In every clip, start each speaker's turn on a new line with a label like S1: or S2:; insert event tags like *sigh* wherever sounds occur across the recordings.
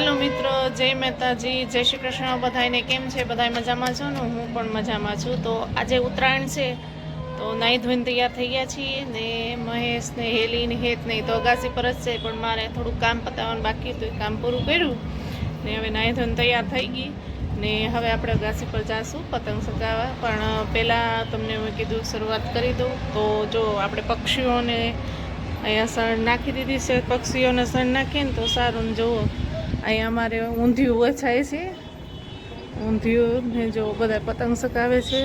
S1: હાલો મિત્રો, જય મહેતાજી જય શ્રી કૃષ્ણ બધાને કેમ છે? બધાય મજામાં છો ને? હું પણ મજામાં છું. તો આજે ઉત્તરાયણ છે, તો નાહી ધોઈને તૈયાર થઈ ગયા છીએ ને મહેશ ને હેલી ને હેત નહીં તો અગાસી પર જ છે, પણ મારે થોડું કામ પતાવવાનું બાકી હતું, એ કામ પૂરું કર્યું ને હવે નાહી ધોઈને તૈયાર થઈ ગઈ ને હવે આપણે અગાસી પર જાશું પતંગ સગાવવા. પણ પહેલાં તમને મેં કીધું શરૂઆત કરી દઉં. તો જો આપણે પક્ષીઓને અહીંયા સણ નાખી દીધી છે, પક્ષીઓને સણ નાખીએ ને તો સારું જુઓ. અહીંયા અમારે ઊંધિયું વછાય છે. ઊંધિયું ને જો બધા પતંગ સકાવે છે.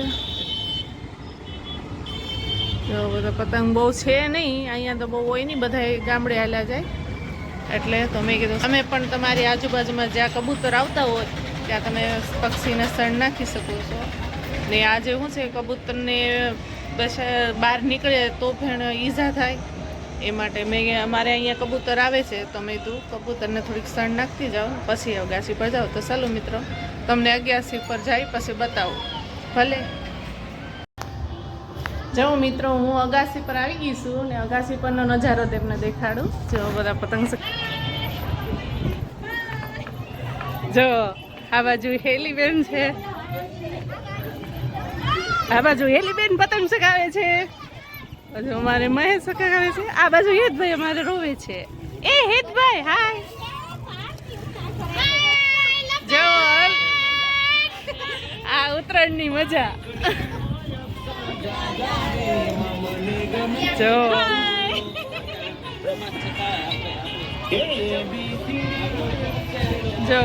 S1: જો બધા પતંગ બહુ છે નહીં, અહીંયા તો બહુ હોય નહીં બધા ગામડે હાલ્યા જાય. એટલે તો મેં કીધું, તમે પણ તમારી આજુબાજુમાં જ્યાં કબૂતર આવતા હોય, ત્યાં તમે પક્ષીને સણ નાખી શકો છો. ને આજે શું છે, કબૂતરને બસ બહાર નીકળે તો પણ ઈજા થાય. એ માટે મેં અમારે અહીંયા કબૂતર આવે છે તો મેં તું કબૂતરને થોડીક સણ નાખતી જાઓ, પછી અગાસી પર જાઓ. તો ચાલો મિત્રો, તમને અગિયાસી પર જાય, પછી બતાવું. ભલે. જો મિત્રો, હું અગાસી પર આવી ગઈ છું ને અગાસી પરનો નજારો તેમને દેખાડું. જો બધા પતંગ જો, આ બાજુ હેલીબેન છે. આ બાજુ હેલીબેન પતંગ ચગાવે છે. હજુ અમારે મહેશ કરે છે. આ બાજુ હેતભાઈ અમારે રોવે છે. એ હેતભાઈ, હાય. જવર આ ઉત્તરાયણની મજા. જો. જો.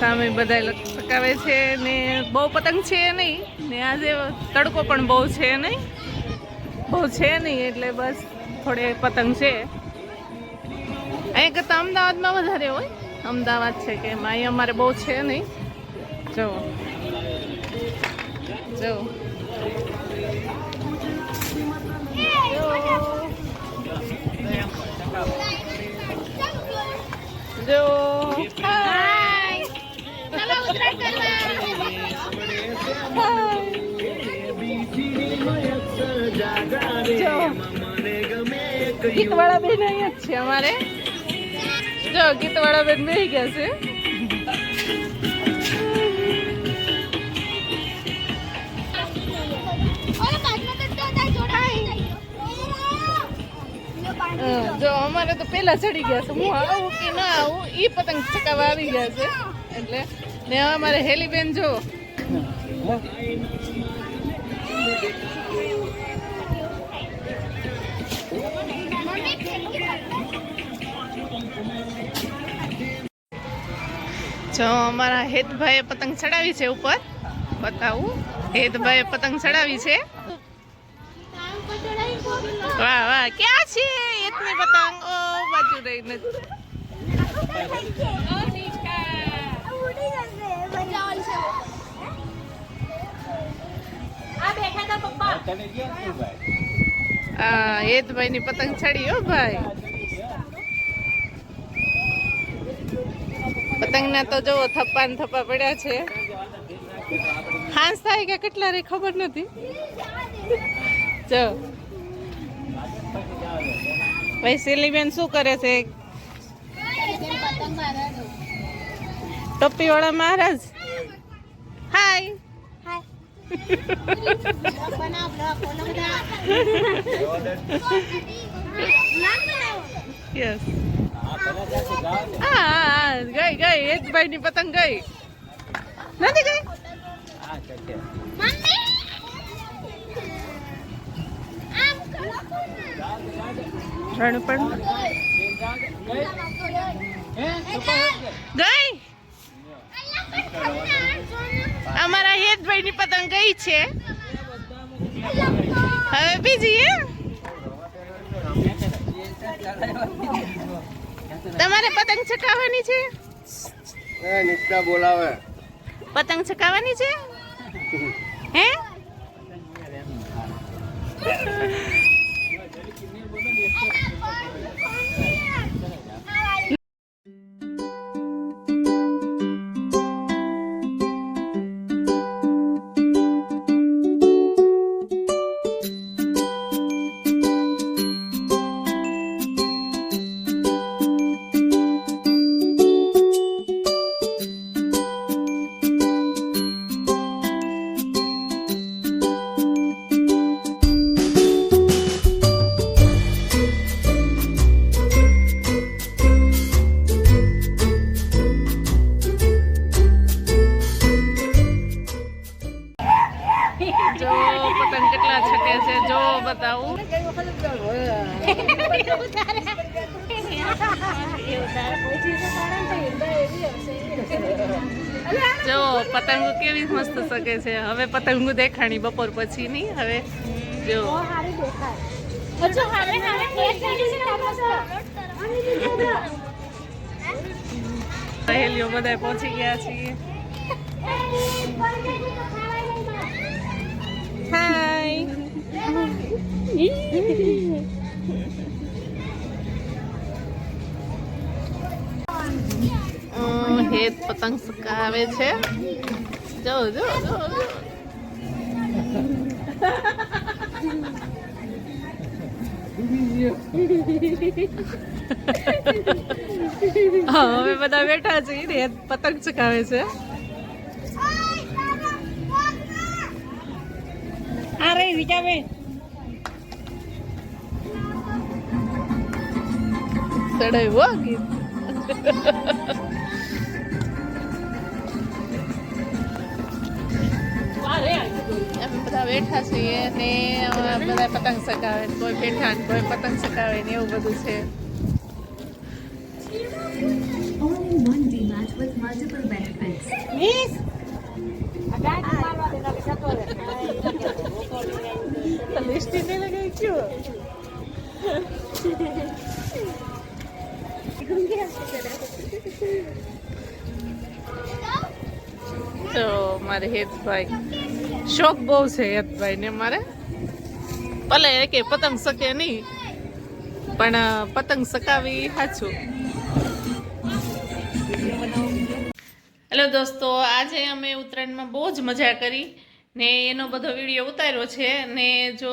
S1: સામે બધા પકાવે છે ને બહુ પતંગ છે નહીં. ને આજે તડકો પણ બહુ છે નહીં. બહુ છે નહીં, એટલે બસ થોડે પતંગ છે. અહીંયા કરતાં અમદાવાદમાં વધારે હોય. અમદાવાદ છે કે એમાં, અહીંયા અમારે બહુ છે નહીં. જો. જો. જો. ગીતવાળા બેન અહીંયા જ છે અમારે. જો ગીતવાળા બેન બેસી ગયા છે. જો અમારે તો પેલા ચડી ગયા છે. હું આવું કે ના આવું ઈ પતંગ ચકાવા આવી ગયા છે. એટલે ને અમારે હેલી બેન જો. જો અમારા હેતભાઈએ પતંગ ચડાવી છે ઉપર. બતાવું. હેતભાઈએ પતંગ ચડાવી છે. વાહ વાહ ક્યાં છે એટલી પતંગ? ઓ બાજુ રહી નથી હેતભાઈ ની પતંગ ચડી હો ભાઈ. પતંગના તો જો થપ્પા ને થપ્પા પડ્યા છે. હાંસ થાય કે કેટલા રે ખબર નથી. જો. ભાઈ સિલીબેન શું કરે છે? ટોપી વાળા મહારાજ? હાય. યસ હા ગઈ ગઈ હેતભાઈ ની પતંગ ગઈ. નથી ગઈ? રણ પણ. ગઈ? અમારા હેતભાઈ ની પતંગ ગઈ છે. હવે બીજી હે તમારે પતંગ ચકાવવાની છે?
S2: એ નિષ્ઠા બોલાવે.
S1: પતંગ ચકાવવાની છે? *laughs* હે? કેટલા છકે છે. જો બતાવું. જો, પતંગો કેવી મસ્ત શકે છે. હવે પતંગો દેખાણી બપોર પછી ની હવે જો. સહેલીઓ બધા પહોંચી ગયા છીએ. હેત પતંગ સકાવે છે. જો જો. હવે બધા બેઠા છે ને હેત પતંગ ચકાવે છે.
S3: અરે વિટાવે
S1: ચડાવ્યું હો ગીત. અમે બધા બેઠા છીએ ને બધા પતંગ ચગાવે કોઈ બેઠા ને કોઈ પતંગ ચગાવે ને એવું બધું છે. લિસ્ટી નહીં લગાવી કયો? તો મારે હેતભાઈ. શોખ બહુ છે હેતભાઈ ને મારે. ભલે કે પતંગ શકે નહીં, પણ પતંગ સકાવી સાચું હેલો દોસ્તો, આજે અમે ઉત્તરાયણમાં બહુ જ મજા કરી ને એનો બધો વીડિયો ઉતાર્યો છે ને જો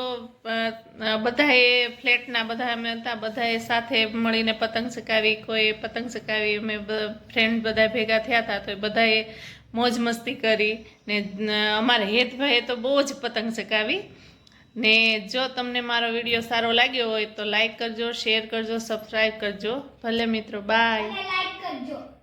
S1: બધાએ ફ્લેટના બધા અમે હતા, બધાએ સાથે મળીને પતંગ ચકાવી કોઈ પતંગ ચકાવી અમે ફ્રેન્ડ બધા ભેગા થયા હતા, તો બધાએ મોજ મસ્તી કરી ને અમારા હેતભાઈએ તો બહુ જ પતંગ ચકાવી ને જો તમને મારો વીડિયો સારો લાગ્યો હોય તો લાઈક કરજો, શેર કરજો, સબસ્ક્રાઈબ કરજો. ભલે મિત્રો, બાય.
S3: લાઈક કરજો.